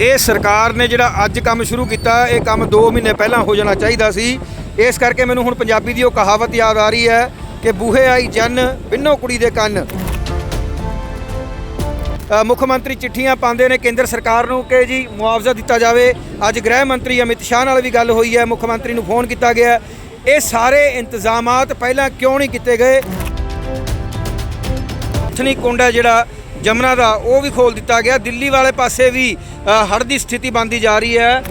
ਇਹ ਸਰਕਾਰ ਨੇ ਜਿਹੜਾ ਅੱਜ ਕੰਮ ਸ਼ੁਰੂ ਕੀਤਾ, ਇਹ ਕੰਮ 2 ਮਹੀਨੇ ਪਹਿਲਾਂ ਹੋ ਜਾਣਾ ਚਾਹੀਦਾ ਸੀ। ਇਸ ਕਰਕੇ ਮੈਨੂੰ ਹੁਣ ਪੰਜਾਬੀ ਦੀ ਉਹ ਕਹਾਵਤ ਯਾਦ ਆ ਰਹੀ ਹੈ ਕਿ ਬੂਹੇ ਆਈ ਜਨ, ਬਿੰਨੋ ਕੁੜੀ ਦੇ ਕੰਨ। ਮੁੱਖ ਮੰਤਰੀ ਚਿੱਠੀਆਂ ਪਾਉਂਦੇ ਨੇ ਕੇਂਦਰ ਸਰਕਾਰ ਨੂੰ ਕਿ ਜੀ ਮੁਆਵਜ਼ਾ ਦਿੱਤਾ ਜਾਵੇ। ਅੱਜ ਗ੍ਰਹਿ ਮੰਤਰੀ ਅਮਿਤ ਸ਼ਾਹ ਨਾਲ ਵੀ ਗੱਲ ਹੋਈ ਹੈ, ਮੁੱਖ ਮੰਤਰੀ ਨੂੰ ਫੋਨ ਕੀਤਾ ਗਿਆ ਇਹ ਸਾਰੇ ਇੰਤਜ਼ਾਮਾਤ ਪਹਿਲਾਂ ਕਿਉਂ ਨਹੀਂ ਕੀਤੇ ਗਏ? ਥਨੀ ਕੁੰਡ ਹੈ ਜਿਹੜਾ ਜਮਨਾ ਦਾ ਉਹ ਵੀ ਖੋਲ ਦਿੱਤਾ ਗਿਆ। ਦਿੱਲੀ ਵਾਲੇ ਪਾਸੇ ਵੀ ਹੜ੍ਹ ਦੀ ਸਥਿਤੀ ਬਣਦੀ ਜਾ ਰਹੀ ਹੈ।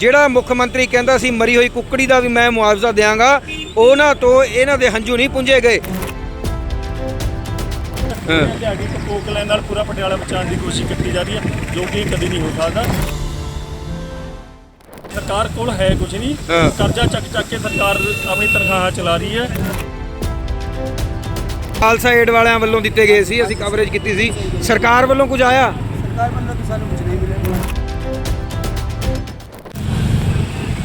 ਜਿਹੜਾ ਮੁੱਖ ਮੰਤਰੀ ਕਹਿੰਦਾ ਸੀ ਮਰੀ ਹੋਈ ਕੁੱਕੜੀ ਦਾ ਵੀ ਮੈਂ ਮੁਆਵਜ਼ਾ ਦਿਆਂਗਾ ਉਹਨਾਂ ਤੋਂ ਇਹਨਾਂ ਦੇ ਹੰਝੂ ਨਹੀਂ ਪੁੰਝੇ ਗਏ। ਹਾਂ। ਦਿਹਾੜੀ ਟਪੋਕ ਲੈਣ ਨਾਲ ਪੂਰਾ ਪਟਿਆਲਾ ਬਚਾਉਣ ਦੀ ਕੋਸ਼ਿਸ਼ ਕੀਤੀ ਜਾ ਰਹੀ ਹੈ ਜੋ ਕਿ ਕਦੀ ਨਹੀਂ ਹੋ ਸਕਦਾ। ਸਰਕਾਰ ਕੋਲ ਹੈ ਕੁਝ ਨਹੀਂ। ਕਰਜ਼ਾ ਚੱਕ ਚੱਕ ਕੇ ਸਰਕਾਰ ਆਪਣੀ ਤਨਖਾਹਾਂ ਚਲਾ ਰਹੀ ਹੈ। ਖਾਲਸਾ ਏਡ ਵਾਲਿਆਂ ਵੱਲੋਂ ਦਿੱਤੇ ਗਏ ਸੀ ਅਸੀਂ ਕਵਰੇਜ ਕੀਤੀ ਸੀ। ਸਰਕਾਰ ਵੱਲੋਂ ਕੁਝ ਆਇਆ?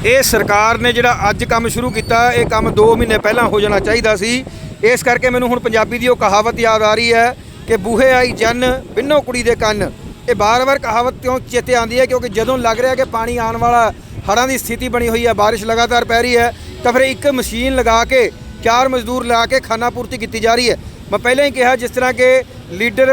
ਇਹ ਸਰਕਾਰ ਨੇ ਜਿਹੜਾ ਅੱਜ ਕੰਮ ਸ਼ੁਰੂ ਕੀਤਾ ਇਹ ਕੰਮ 2 ਮਹੀਨੇ ਪਹਿਲਾਂ ਹੋ ਜਾਣਾ ਚਾਹੀਦਾ ਸੀ। ਇਸ ਕਰਕੇ ਮੈਨੂੰ ਹੁਣ ਪੰਜਾਬੀ ਦੀ ਉਹ ਕਹਾਵਤ ਯਾਦ ਆ ਰਹੀ ਹੈ ਕਿ ਬੂਹੇ ਆਈ ਜਨ ਬਿੰਨੋ ਕੁੜੀ ਦੇ ਕੰਨ। ਇਹ ਬਾਰ-ਬਾਰ ਕਹਾਵਤ ਕਿਉਂ ਚੇਤੇ ਆਉਂਦੀ ਹੈ? ਕਿਉਂਕਿ ਜਦੋਂ ਲੱਗ ਰਿਹਾ ਕਿ ਪਾਣੀ ਆਉਣ ਵਾਲਾ ਹੜ੍ਹਾਂ ਦੀ ਸਥਿਤੀ ਬਣੀ ਹੋਈ ਹੈ ਬਾਰਿਸ਼ ਲਗਾਤਾਰ ਪੈ ਰਹੀ ਹੈ ਤਾਂ ਫਿਰ ਇੱਕ ਮਸ਼ੀਨ ਲਗਾ ਕੇ ਚਾਰ ਮਜ਼ਦੂਰ ਲਾ ਕੇ ਖਾਨਾ ਪੂਰਤੀ ਕੀਤੀ ਜਾ ਰਹੀ ਹੈ। ਮੈਂ ਪਹਿਲਾਂ ਹੀ ਕਿਹਾ ਜਿਸ ਤਰ੍ਹਾਂ ਕਿ ਲੀਡਰ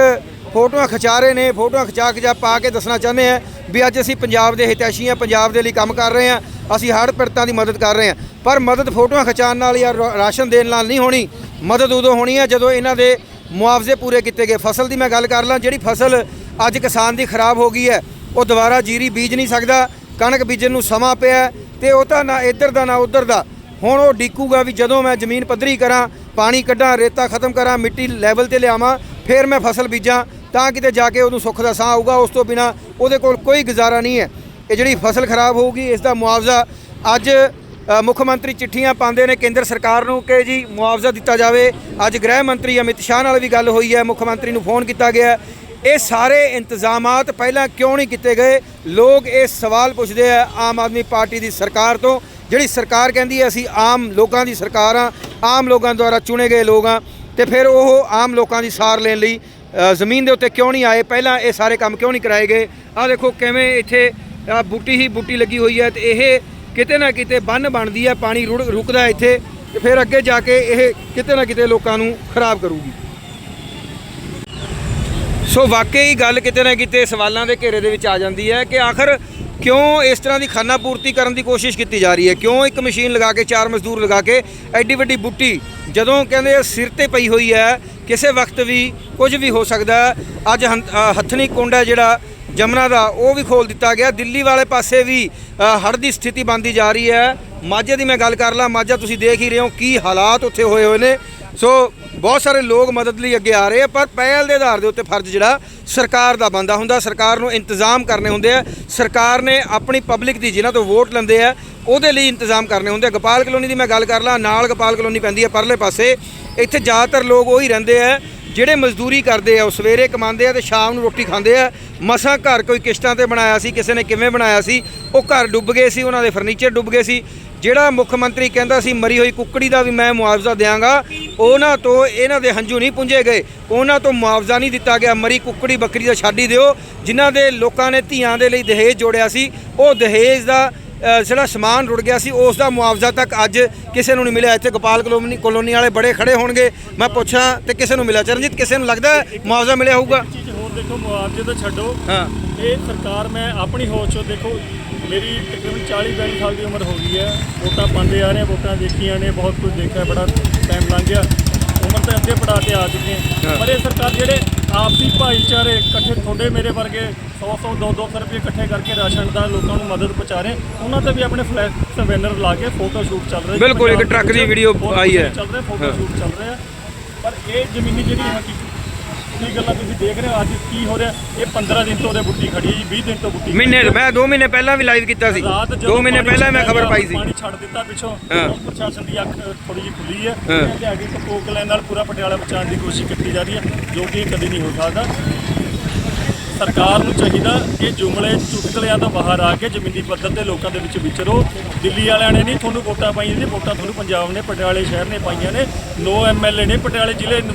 ਫੋਟੋਆਂ ਖਿਚਾ ਰਹੇ ਨੇ, ਫੋਟੋਆਂ ਖਿਚਾ ਖਿਚਾ ਪਾ ਕੇ ਦੱਸਣਾ ਚਾਹੁੰਦੇ ਆ ਵੀ ਅੱਜ ਅਸੀਂ ਪੰਜਾਬ ਦੇ ਹਿਤੈਸ਼ੀ ਹਾਂ ਪੰਜਾਬ ਦੇ ਲਈ ਕੰਮ ਕਰ ਰਹੇ ਹਾਂ ਅਸੀਂ ਹੜ੍ਹ ਪੀੜਤਾਂ ਦੀ ਮਦਦ ਕਰ ਰਹੇ ਹਾਂ ਪਰ ਮਦਦ ਫੋਟੋਆਂ ਖਿਚਾਉਣ ਨਾਲ ਜਾਂ ਰਾ- ਰਾਸ਼ਨ ਦੇਣ ਨਾਲ ਨਹੀਂ ਹੋਣੀ, ਮਦਦ ਉਦੋਂ ਹੋਣੀ ਹੈ ਜਦੋਂ ਇਹਨਾਂ ਦੇ ਮੁਆਵਜ਼ੇ ਪੂਰੇ ਕੀਤੇ ਗਏ। ਫਸਲ ਦੀ ਮੈਂ ਗੱਲ ਕਰ ਲਾਂ, ਜਿਹੜੀ ਫਸਲ ਅੱਜ ਕਿਸਾਨ ਦੀ ਖਰਾਬ ਹੋ ਗਈ ਹੈ, ਉਹ ਦੁਬਾਰਾ ਜੀਰੀ ਬੀਜ ਨਹੀਂ ਸਕਦਾ, ਕਣਕ ਬੀਜਣ ਨੂੰ ਸਮਾਂ ਪਿਆ ਹੈ ਤੇ ਉਹ ਤਾਂ ਨਾ ਇੱਧਰ ਦਾ ਨਾ ਉੱਧਰ ਦਾ। ਹੁਣ ਉਹ ਡੀਕੂਗਾ ਵੀ ਜਦੋਂ ਮੈਂ ਜ਼ਮੀਨ ਪੱਧਰੀ ਕਰਾਂ, ਪਾਣੀ ਕੱਢਾਂ, ਰੇਤਾ ਖਤਮ ਕਰਾਂ, ਮਿੱਟੀ ਲੈਵਲ ਤੇ ਲਿਆਵਾਂ, ਫਿਰ ਮੈਂ ਫਸਲ ਬੀਜਾਂ, ਤਾਂ ਕਿਤੇ ਜਾ ਕੇ ਉਹਨੂੰ ਸੁੱਖ ਦਾ ਸਾਹ ਆਊਗਾ, ਉਸ ਤੋਂ ਬਿਨਾ ਉਹਦੇ ਕੋਲ ਕੋਈ ਗੁਜ਼ਾਰਾ ਨਹੀਂ ਹੈ। ਇਹ ਜਿਹੜੀ ਫਸਲ ਖਰਾਬ ਹੋਊਗੀ, ਇਸ ਦਾ ਮੁਆਵਜ਼ਾ ਅੱਜ ਮੁੱਖ ਮੰਤਰੀ ਚਿੱਠੀਆਂ ਪਾਉਂਦੇ ਨੇ ਕੇਂਦਰ ਸਰਕਾਰ ਨੂੰ ਕਿ ਜੀ ਮੁਆਵਜ਼ਾ ਦਿੱਤਾ ਜਾਵੇ। ਅੱਜ ਗ੍ਰਹਿ ਮੰਤਰੀ ਅਮਿਤ ਸ਼ਾਹ ਨਾਲ ਵੀ ਗੱਲ ਹੋਈ ਹੈ, ਮੁੱਖ ਮੰਤਰੀ ਨੂੰ ਫੋਨ ਕੀਤਾ ਗਿਆ। ਇਹ ਸਾਰੇ ਇੰਤਜ਼ਾਮਾਤ ਪਹਿਲਾਂ ਕਿਉਂ ਨਹੀਂ ਕੀਤੇ ਗਏ? ਲੋਕ ਇਹ ਸਵਾਲ ਪੁੱਛਦੇ ਆ ਆਮ ਆਦਮੀ ਪਾਰਟੀ ਦੀ ਸਰਕਾਰ ਤੋਂ। ਜਿਹੜੀ ਸਰਕਾਰ ਕਹਿੰਦੀ ਹੈ, ਅਸੀਂ ਆਮ ਲੋਕਾਂ ਦੀ ਸਰਕਾਰ ਆ ਆਮ ਲੋਕਾਂ ਦੁਆਰਾ ਚੁਣੇ ਗਏ ਲੋਕ ਆ ਤੇ ਫਿਰ ਉਹ ਆਮ ਲੋਕਾਂ ਦੀ ਸਾਰ ਲੈਣ ਲਈ ਜ਼ਮੀਨ ਦੇ ਉੱਤੇ ਕਿਉਂ ਨਹੀਂ ਆਏ? ਪਹਿਲਾਂ ਇਹ ਸਾਰੇ ਕੰਮ ਕਿਉਂ ਨਹੀਂ ਕਰਾਏ ਗਏ? ਆਹ ਦੇਖੋ ਕਿਵੇਂ ਇੱਥੇ ਬੂਟੀ ਹੀ ਬੂਟੀ ਲੱਗੀ ਹੋਈ ਹੈ, ਤੇ ਇਹ ਕਿਤੇ ਨਾ ਕਿਤੇ ਬੰਨ ਬਣਦੀ ਹੈ, ਪਾਣੀ ਰੁੜ- ਰੁਕਦਾ ਇੱਥੇ, ਤੇ ਫਿਰ ਅੱਗੇ ਜਾ ਕੇ ਇਹ ਕਿਤੇ ਨਾ ਕਿਤੇ ਲੋਕਾਂ ਨੂੰ ਖਰਾਬ ਕਰੂਗੀ। ਸੋ ਵਾਕਈ ਗੱਲ ਕਿਤੇ ਨਾ ਕਿਤੇ ਸਵਾਲਾਂ ਦੇ ਘੇਰੇ ਦੇ ਵਿੱਚ ਆ ਜਾਂਦੀ ਹੈ ਕਿ ਆਖਰ ਕਿਉਂ ਇਸ ਤਰ੍ਹਾਂ ਦੀ ਖਾਨਾ ਪੂਰਤੀ ਕਰਨ ਦੀ ਕੋਸ਼ਿਸ਼ ਕੀਤੀ ਜਾ ਰਹੀ ਹੈ? ਕਿਉਂ ਇੱਕ ਮਸ਼ੀਨ ਲਗਾ ਕੇ ਚਾਰ ਮਜ਼ਦੂਰ ਲਗਾ ਕੇ ਐਡੀ ਵੱਡੀ ਬੁੱਟੀ ਜਦੋਂ ਕਹਿੰਦੇ ਸਿਰ ਤੇ ਪਈ ਹੋਈ ਹੈ ਕਿਸੇ ਵਕਤ ਵੀ ਕੁਝ ਵੀ ਹੋ ਸਕਦਾ ਅੱਜ ਹੰ- ਅ, ਕੁੰਡ ਹੈ ਜਿਹੜਾ ਜਮਨਾ ਦਾ ਉਹ ਵੀ ਖੋਲ ਦਿੱਤਾ ਗਿਆ। ਦਿੱਲੀ ਵਾਲੇ ਪਾਸੇ ਵੀ ਅ, ਹੜ੍ਹ ਦੀ ਸਥਿਤੀ ਬਣਦੀ ਜਾ ਰਹੀ ਹੈ। ਮਾਝੇ ਦੀ ਮੈਂ ਗੱਲ ਕਰ ਲਾਂ। ਮਾਝਾ ਤੁਸੀਂ ਦੇਖ ਹੀ ਰਹੇ ਹੋ ਕੀ ਹਾਲਾਤ ਉੱਥੇ ਹੋਏ ਹੋਏ ਨੇ। ਸੋ ਬਹੁਤ ਸਾਰੇ ਲੋਕ ਮਦਦ ਲਈ ਅੱਗੇ ਆ ਰਹੇ ਆ, ਪਰ ਪਹਿਲ ਦੇ ਆਧਾਰ ਦੇ ਉੱਤੇ ਫਰਜ਼ ਜਿਹੜਾ ਸਰਕਾਰ ਦਾ ਬੰਦਾ ਹੁੰਦਾ, ਸਰਕਾਰ ਨੂੰ ਇੰਤਜ਼ਾਮ ਕਰਨੇ ਹੁੰਦੇ ਆ। ਸਰਕਾਰ ਨੇ ਆਪਣੀ ਪਬਲਿਕ ਦੀ ਜਿਨ੍ਹਾਂ ਤੋਂ ਵੋਟ ਲੈਂਦੇ ਆ, ਉਹਦੇ ਲਈ ਇੰਤਜ਼ਾਮ ਕਰਨੇ ਹੁੰਦੇ ਆ। ਗੋਪਾਲ ਕਲੋਨੀ ਦੀ ਮੈਂ ਗੱਲ ਕਰ ਲਾਂ, ਨਾਲ ਗੋਪਾਲ ਕਲੋਨੀ ਪੈਂਦੀ ਹੈ ਪਰਲੇ ਪਾਸੇ। ਇੱਥੇ ਜ਼ਿਆਦਾਤਰ ਲੋਕ ਉਹੀ ਰਹਿੰਦੇ ਆ, ਜਿਹੜੇ ਮਜ਼ਦੂਰੀ ਕਰਦੇ ਆ, ਉਹ ਸਵੇਰੇ ਕਮਾਉਂਦੇ ਆ ਤੇ ਸ਼ਾਮ ਨੂੰ ਰੋਟੀ ਖਾਂਦੇ ਆ। ਮਸਾਂ ਘਰ ਕੋਈ ਕਿਸ਼ਤਾਂ ਤੇ ਬਣਾਇਆ ਸੀ, ਕਿਸੇ ਨੇ ਕਿਵੇਂ ਬਣਾਇਆ ਸੀ, ਉਹ ਘਰ ਡੁੱਬ ਗਏ ਸੀ, ਉਹਨਾਂ ਦੇ ਫਰਨੀਚਰ ਡੁੱਬ ਗਏ ਸੀ। ਜਿਹੜਾ ਮੁੱਖ ਮੰਤਰੀ ਕਹਿੰਦਾ ਸੀ, ਮਰੀ ਹੋਈ ਕੁੱਕੜੀ ਦਾ ਵੀ ਮੈਂ ਮੁਆਵਜ਼ਾ ਦਿਆਂਗਾ ਉਹਨਾਂ ਤੋਂ ਇਹਨਾਂ ਦੇ ਹੰਝੂ ਨਹੀਂ ਪੁੰਝੇ ਗਏ। ਉਹਨਾਂ ਤੋਂ ਮੁਆਵਜ਼ਾ ਨਹੀਂ ਦਿੱਤਾ ਗਿਆ। ਮਰੀ ਕੁੱਕੜੀ ਬੱਕਰੀ ਦਾ ਛੱਡ ਦਿਓ। ਜਿਨ੍ਹਾਂ ਦੇ ਲੋਕਾਂ ਨੇ ਧੀਆਂ ਦੇ ਲਈ ਦਹੇਜ ਜੋੜਿਆ ਸੀ, ਉਹ ਦਹੇਜ ਦਾ ਜਿਹੜਾ ਸਮਾਨ ਰੁੜ ਗਿਆ ਸੀ ਉਸ ਦਾ ਮੁਆਵਜ਼ਾ ਤੱਕ ਅੱਜ ਕਿਸੇ ਨੂੰ ਨਹੀਂ ਮਿਲਿਆ। ਇੱਥੇ ਗੋਪਾਲ ਕਲੋਨੀ ਕਲੋਨੀ ਵਾਲੇ ਬੜੇ ਖੜੇ ਹੋਣਗੇ। ਮੈਂ ਪੁੱਛਾਂ ਤੇ ਕਿਸੇ ਨੂੰ ਮਿਲਿਆ। ਚਰਨਜੀਤ ਕਿਸੇ ਨੂੰ ਲੱਗਦਾ ਮੁਆਵਜ਼ਾ ਮਿਲਿਆ ਹੋਊਗਾ? ਚੀਜ਼ ਹੋਰ ਦੇਖੋ ਮੁਆਵਜ਼ੇ ਤਾਂ ਛੱਡੋ। ਹਾਂ। ਇਹ ਸਰਕਾਰ ਮੈਂ ਆਪਣੀ ਹੋਸ਼ ਚੋਂ ਦੇਖੋ ਮੇਰੀ ਤਕਰੀਬਨ 40 42 ਸਾਲ ਦੀ ਉਮਰ ਹੋ ਗਈ ਹੈ। ਵੋਟਾਂ ਪਾਉਂਦੇ ਆ ਰਹੇ ਵੋਟਾਂ ਦੇਖੀਆਂ ਨੇ ਬਹੁਤ ਕੁਝ ਦੇਖਿਆ ਬੜਾ ਟਾਈਮ ਲੰਘ ਗਿਆ। ਉਮਰ ਤਾਂ ਅੱਧੇ ਪੜਾ ਤੇ ਆ ਚੁੱਕੇ। ਹਾਂ। ਪਰ ਇਹ ਸਰਕਾਰ ਜਿਹੜੇ ਆਪਸੀ ਭਾਈਚਾਰੇ ਇਕੱਠੇ ਤੁਹਾਡੇ ਮੇਰੇ ਵਰਗੇ 100 100 2 200 ਰੁਪਏ ਇਕੱਠੇ ਕਰਕੇ ਰਾਸ਼ਨ ਦਾ ਲੋਕਾਂ ਨੂੰ ਮਦਦ ਪਹੁੰਚਾ ਰਹੇ ਉਹਨਾਂ ਤੇ ਵੀ ਆਪਣੇ ਫਲੈਕਸ ਬੈਨਰ ਲਾ ਕੇ ਫੋਟੋ ਸ਼ੂਟ ਚੱਲ ਰਿਹਾ ਬਿਲਕੁਲ, ਇੱਕ ਟਰੱਕ ਦੀ ਵੀਡੀਓ ਆਈ ਹੈ। ਚੱਲ ਰਿਹਾ ਫੋਟੋ। ਸ਼ੂਟ ਚੱਲ ਰਿਹਾ ਪਰ ਇਹ ਜ਼ਮੀਨੀ ਜਿਹੜੀ ਹਕੀਕਤ ਕੀ ਗੱਲਾਂ ਤੁਸੀਂ ਦੇਖ ਰਹੇ ਹੋ? ਅੱਜ ਕੀ ਹੋ ਰਿਹਾ? ਇਹ 15 ਦਿਨ ਤੋਂ ਉਹਦੇ ਬੁੱਟੀ ਖੜੀ ਹੈ ਜੀ 20 ਦਿਨ ਤੋਂ ਬੁੱਟੀ ਮਹੀਨੇ ਮੈਂ 2 ਮਹੀਨੇ ਪਹਿਲਾਂ ਵੀ ਲਾਈਵ ਕੀਤਾ ਸੀ। ਰਾਤ 2 ਮਹੀਨੇ ਪਹਿਲਾਂ ਮੈਂ ਖਬਰ ਪਾਈ ਸੀ। ਪਾਣੀ ਛੱਡ ਦਿੱਤਾ ਪਿੱਛੋਂ ਪ੍ਰਸ਼ਾਸਨ ਦੀ ਅੱਖ ਥੋੜੀ ਜਿਹੀ ਖੁੱਲੀ ਹੈ ਹਾਂ। ਇਹ ਦਿਹਾੜੀ ਟਪੋਕ ਲੈਣ ਨਾਲ ਪੂਰਾ ਪਟਿਆਲਾ ਬਚਾਉਣ ਦੀ ਕੋਸ਼ਿਸ਼ ਕੀਤੀ ਜਾ ਰਹੀ ਹੈ ਜੋ ਕਿ ਕਦੀ ਨਹੀਂ ਹੋ ਸਕਦਾ। ਸਰਕਾਰ ਨੂੰ ਚਾਹੀਦਾ ਕਿ ਜੁਮਲੇ ਚੁਟਕਲਿਆਂ ਤੋਂ ਬਾਹਰ ਆ ਕੇ ਜ਼ਮੀਨੀ ਪੱਧਰ ਤੇ ਲੋਕਾਂ ਦੇ ਵਿੱਚ ਵਿਚਰੋ। ਦਿੱਲੀ ਵਾਲਿਆਂ ਨੇ ਨਹੀਂ ਤੁਹਾਨੂੰ ਵੋਟਾਂ ਪਾਈਆਂ ਨੇ ਵੋਟਾਂ ਤੁਹਾਨੂੰ ਪੰਜਾਬ ਨੇ ਪਟਿਆਲੇ ਸ਼ਹਿਰ ਨੇ ਪਾਈਆਂ ਨੇ। ਨੋ ਐਮਐਲਏ ਨੇ ਪਟਿਆਲੇ ਜ਼ਿਲ੍ਹੇ ਨੂੰ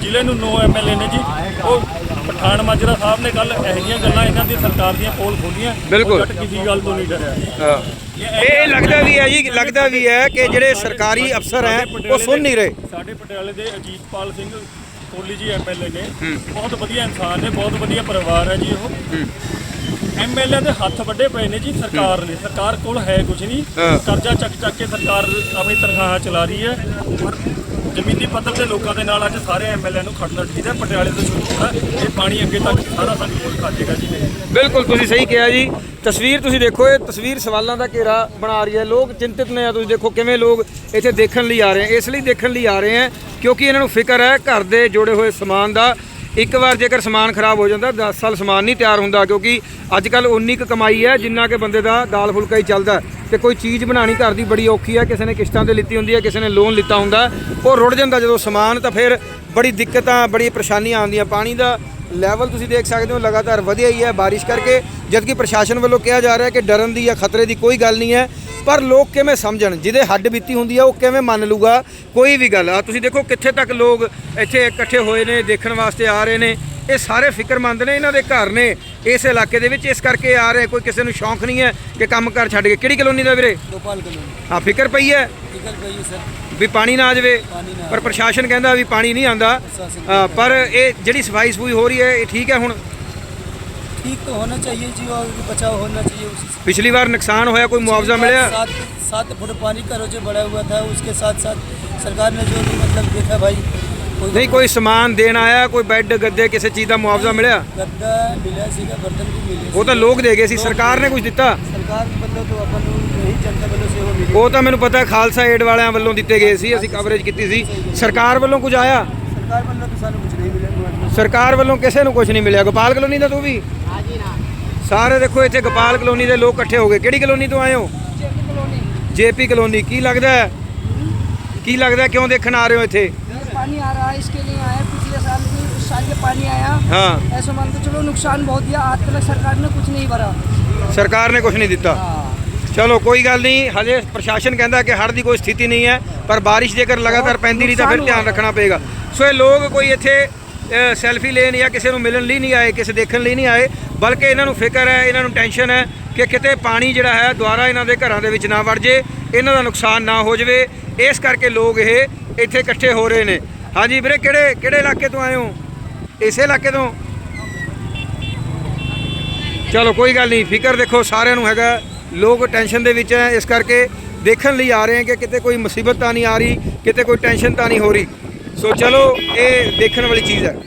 ਜ਼ਿਲ੍ਹੇ ਨੂੰ ਨੋ ਐਮਐਲਏ ਨੇ ਜੀ। ਉਹ ਪਠਾਨ ਮਾਜਰਾ ਸਾਹਿਬ ਨੇ ਕੱਲ ਇਹੋ ਜਿਹੀਆਂ ਗੱਲਾਂ ਇਹਨਾਂ ਦੀ ਸਰਕਾਰ ਦੀਆਂ ਪੋਲ ਖੋਲੀਆਂ। ਬਿਲਕੁਲ। ਕਿਸੇ ਗੱਲ ਤੋਂ ਨਹੀਂ ਡਰਿਆ। ਇਹ ਲੱਗਦਾ ਵੀ ਹੈ ਜੀ ਲੱਗਦਾ ਵੀ ਹੈ ਕਿ ਜਿਹੜੇ ਸਰਕਾਰੀ ਅਫਸਰ ਹੈ ਉਹ ਸੁਣ ਨਹੀਂ ਰਹੇ। ਸਾਡੇ ਪਟਿਆਲੇ ਦੇ ਅਜੀਤਪਾਲ ਸਿੰਘ ਕੋਹਲੀ ਜੀ ਐਮਐਲਏ ਨੇ। ਬਹੁਤ ਵਧੀਆ ਇਨਸਾਨ ਨੇ ਬਹੁਤ ਵਧੀਆ ਪਰਿਵਾਰ ਹੈ ਜੀ ਉਹ। ਐਮਐਲਏ ਦੇ ਹੱਥ ਵੱਡੇ ਪਏ ਨੇ ਜੀ ਸਰਕਾਰ ਨੇ। ਸਰਕਾਰ ਕੋਲ ਹੈ ਕੁਝ ਨਹੀਂ। ਕਰਜ਼ਾ ਚੱਕ ਚੱਕ ਕੇ ਸਰਕਾਰ ਆਪਣੀ ਤਨਖਾਹਾਂ ਚਲਾ ਰਹੀ ਹੈ। ਜ਼ਮੀਨੀ ਪੱਧਰ ਤੇ ਲੋਕਾਂ ਦੇ ਨਾਲ ਅੱਜ ਸਾਰੇ ਐਮਐਲਏ ਨੂੰ ਖੜਨਾ ਚਾਹੀਦਾ, ਪਟਿਆਲੇ ਤੋਂ ਸ਼ੁਰੂ ਹੁੰਦਾ ਇਹ ਪਾਣੀ ਅੱਗੇ ਤੱਕ ਸਾਰਾ ਸੰਗਰੂਰ ਖਾ ਜਾਏਗਾ ਜੀ। ਬਿਲਕੁਲ, ਤੁਸੀਂ ਸਹੀ ਕਿਹਾ ਜੀ। ਤਸਵੀਰ ਤੁਸੀਂ ਦੇਖੋ, ਇਹ ਤਸਵੀਰ ਸਵਾਲਾਂ ਦਾ ਘੇਰਾ ਬਣਾ ਰਹੀ ਹੈ। ਲੋਕ ਚਿੰਤਿਤ ਨੇ ਆ, ਤੁਸੀਂ ਦੇਖੋ ਕਿਵੇਂ ਲੋਕ ਇੱਥੇ ਦੇਖਣ ਲਈ ਆ ਰਹੇ ਹੈ। ਇਸ ਲਈ ਦੇਖਣ ਲਈ ਆ ਰਹੇ ਹੈ ਕਿਉਂਕਿ ਇਹਨਾਂ ਨੂੰ ਫਿਕਰ ਹੈ ਘਰ ਦੇ ਜੋੜੇ ਹੋਏ ਸਮਾਨ ਦਾ। ਇੱਕ ਵਾਰ ਜੇਕਰ ਸਮਾਨ ਖਰਾਬ ਹੋ ਜਾਂਦਾ 10 ਸਾਲ ਸਮਾਨ ਨਹੀਂ ਤਿਆਰ ਹੁੰਦਾ ਕਿਉਂਕਿ ਅੱਜ ਕੱਲ ਉਨੀ ਕੁ ਕਮਾਈ ਹੈ ਜਿੰਨਾ ਕਿ ਬੰਦੇ ਦਾ ਦਾਲ ਫੁਲਕਾ ਹੀ ਚੱਲਦਾ ਤੇ ਕੋਈ ਚੀਜ਼ ਬਣਾਉਣੀ ਘਰ ਦੀ ਬੜੀ ਔਖੀ ਹੈ ਕਿਸੇ ਨੇ ਕਿਸ਼ਤਾਂ ਤੇ ਲਿੱਤੀ ਹੁੰਦੀ ਹੈ ਕਿਸੇ ਨੇ ਲੋਨ ਲਿੱਤਾ ਹੁੰਦਾ, ਉਹ ਰੁੜ ਜਾਂਦਾ ਜਦੋਂ ਸਮਾਨ, ਤਾਂ ਫਿਰ ਬੜੀ ਦਿੱਕਤਾਂ ਬੜੀ ਪਰੇਸ਼ਾਨੀਆਂ ਆਉਂਦੀਆਂ। ਪਾਣੀ ਦਾ ਲੈਵਲ ਤੁਸੀਂ ਦੇਖ ਸਕਦੇ ਹੋ, ਲਗਾਤਾਰ ਵਧਿਆ ਹੀ ਹੈ ਬਾਰਿਸ਼ ਕਰਕੇ, ਜਦਕਿ ਪ੍ਰਸ਼ਾਸਨ ਵੱਲੋਂ ਕਿਹਾ ਜਾ ਰਿਹਾ ਹੈ ਕਿ ਡਰਨ ਦੀ ਜਾਂ ਖਤਰੇ ਦੀ ਕੋਈ ਗੱਲ ਨਹੀਂ ਹੈ, ਪਰ ਲੋਕ ਕਿਵੇਂ ਸਮਝਣ? ਜਿਹਦੇ ਹੱਡ ਬੀਤੀ ਹੁੰਦੀ ਆ, ਉਹ ਕਿਵੇਂ ਮੰਨ ਲੂਗਾ ਕੋਈ ਵੀ ਗੱਲ ਆ। ਤੁਸੀਂ ਦੇਖੋ ਕਿੱਥੇ ਤੱਕ ਲੋਕ ਇੱਥੇ ਇਕੱਠੇ ਹੋਏ ਨੇ, ਦੇਖਣ ਵਾਸਤੇ ਆ ਰਹੇ ਨੇ। ਇਹ ਸਾਰੇ ਫਿਕਰਮੰਦ ਨੇ ਇਹਨਾਂ ਦੇ ਘਰ ਨੇ ਇਸ ਇਲਾਕੇ ਦੇ ਵਿੱਚ ਇਸ ਕਰਕੇ ਆ ਰਹੇ ਕੋਈ ਕਿਸੇ ਨੂੰ ਸ਼ੌਂਕ ਨਹੀਂ ਹੈ ਕਿ ਕੰਮ ਕਰ ਛੱਡ ਕੇ ਕਿਹੜੀ ਕਲੋਨੀ ਦਾ ਵੀਰੇ गोपाल कॉलोनी ਹਾਂ ਫਿਕਰ ਪਈ ਹੈ निकल गई है सर ਵੀ ਪਾਣੀ ਨਾ ਆ ਜਾਵੇ पानी ना ਪਰ ਪ੍ਰਸ਼ਾਸਨ ਕਹਿੰਦਾ ਵੀ ਪਾਣੀ ਨਹੀਂ ਆਂਦਾ प्रशासन ਪਰ ਇਹ ਜਿਹੜੀ ਸਫਾਈ ਸਫੂਈ ਹੋ ਰਹੀ ਹੈ ਇਹ ਠੀਕ ਹੈ ਹੁਣ ठीक तो होना चाहिए जी और बचाव होना चाहिए उसी से ਪਿਛਲੀ ਵਾਰ ਨੁਕਸਾਨ ਹੋਇਆ ਕੋਈ ਮੁਆਵਜ਼ਾ ਮਿਲਿਆ सात सात फुट पानी का रोजे बढ़ा हुआ था उसके साथ साथ सरकार ने जो भी मतलब देखा भाई कोई ਨਹੀਂ ਕੋਈ ਸਮਾਨ ਦੇਣ ਆਇਆ ਕੋਈ ਬੈੱਡ ਗੱਦੇ ਕਿਸੇ ਚੀਜ਼ ਦਾ ਮੁਆਵਜ਼ਾ ਮਿਲਿਆ गद्दा मिला सीगा बर्तन भी मिले ਉਹ ਤਾਂ ਲੋਕ ਦੇ ਗਏ ਸੀ ਸਰਕਾਰ ਨੇ ਕੁਝ ਦਿੱਤਾ सरकार मतलब तो अपन यही जनता वालों से वो मिली ਉਹ ਤਾਂ ਮੈਨੂੰ ਪਤਾ ਖਾਲਸਾ ਏਡ ਵਾਲਿਆਂ ਵੱਲੋਂ ਦਿੱਤੇ ਗਏ ਸੀ ਅਸੀਂ ਕਵਰੇਜ ਕੀਤੀ ਸੀ ਸਰਕਾਰ ਵੱਲੋਂ ਕੁਝ ਆਇਆ सरकार वालों तो सानू कुछ नहीं मिला मुआवजा। ਸਰਕਾਰ ਵੱਲੋਂ ਕਿਸੇ ਨੂੰ ਕੁਝ ਨਹੀਂ ਮਿਲਿਆ ਗੋਪਾਲ ਕਲੋਨੀ ਦਾ ਤੂੰ ਵੀ ਸਾਰੇ ਦੇਖੋ ਇੱਥੇ ਗੋਪਾਲ ਕਲੋਨੀ ਦੇ ਲੋਕ ਇਕੱਠੇ ਹੋ ਗਏ ਕਿਹੜੀ ਕਲੋਨੀ ਤੋਂ ਆਏ ਹੋ ਜੇਪੀ ਕਲੋਨੀ ਕੀ ਲੱਗਦਾ ਹੈ ਕੀ ਲੱਗਦਾ ਹੈ? ਕਿਉਂ ਦੇਖਣ ਆ ਰਹੇ ਹੋ ਇੱਥੇ के पानी आया ਹਾਂ ऐसा मान के चलो नुकसान बहुत दिया आज तक सरकार ने कुछ नहीं भरा ਸਰਕਾਰ ਨੇ ਕੁਝ ਨਹੀਂ ਦਿੱਤਾ ਚਲੋ ਕੋਈ ਗੱਲ ਨਹੀਂ ਹਜੇ ਪ੍ਰਸ਼ਾਸਨ ਕਹਿੰਦਾ ਕਿ ਹੜ੍ਹ ਦੀ ਕੋਈ ਸਥਿਤੀ ਨਹੀਂ ਹੈ ਪਰ ਬਾਰਿਸ਼ ਜੇਕਰ ਲਗਾਤਾਰ ਪੈਂਦੀ ਰਹੀ ਤਾਂ ਫਿਰ ਧਿਆਨ ਰੱਖਣਾ ਪਏਗਾ ਸੋ ਇਹ ਲੋਕ ਕੋਈ ਇੱਥੇ ਅ, ਸੈਲਫੀ ਲੈਣ ਜਾਂ ਕਿਸੇ ਨੂੰ ਮਿਲਣ ਲਈ ਨਹੀਂ ਆਏ ਕਿਸੇ ਦੇਖਣ ਲਈ ਨਹੀਂ ਆਏ ਬਲਕਿ ਇਹਨਾਂ ਨੂੰ ਫਿਕਰ ਹੈ ਇਹਨਾਂ ਨੂੰ ਟੈਨਸ਼ਨ ਹੈ ਕਿ ਕਿਤੇ ਪਾਣੀ ਜਿਹੜਾ ਹੈ ਦੁਆਰਾ ਇਹਨਾਂ ਦੇ ਘਰਾਂ ਦੇ ਵਿੱਚ ਨਾ ਵੜ ਜੇ ਇਹਨਾਂ ਦਾ ਨੁਕਸਾਨ ਨਾ ਹੋ ਜਾਵੇ ਇਸ ਕਰਕੇ ਲੋਕ ਇਹ ਇੱਥੇ ਇਕੱਠੇ ਹੋ ਰਹੇ ਨੇ ਹਾਂਜੀ ਵੀਰੇ ਕਿਹੜੇ ਕਿਹੜੇ ਇਲਾਕੇ ਤੋਂ ਆਏ ਹੋ ਇਸੇ ਇਲਾਕੇ ਤੋਂ। ਚਲੋ, ਕੋਈ ਗੱਲ ਨਹੀਂ, ਫਿਕਰ ਦੇਖੋ, ਸਾਰਿਆਂ ਨੂੰ ਹੈਗਾ। ਲੋਕ ਟੈਨਸ਼ਨ ਦੇ ਵਿੱਚ ਹੈ, ਇਸ ਕਰਕੇ ਦੇਖਣ ਲਈ ਆ ਰਹੇ ਹੈ ਕਿ ਕਿਤੇ ਕੋਈ ਮੁਸੀਬਤ ਤਾਂ ਨਹੀਂ ਆ ਰਹੀ, ਕਿਤੇ ਕੋਈ ਟੈਨਸ਼ਨ ਤਾਂ ਨਹੀਂ ਹੋ ਰਹੀ। ਸੋ ਚਲੋ, ਇਹ ਦੇਖਣ ਵਾਲੀ ਚੀਜ਼ ਹੈ।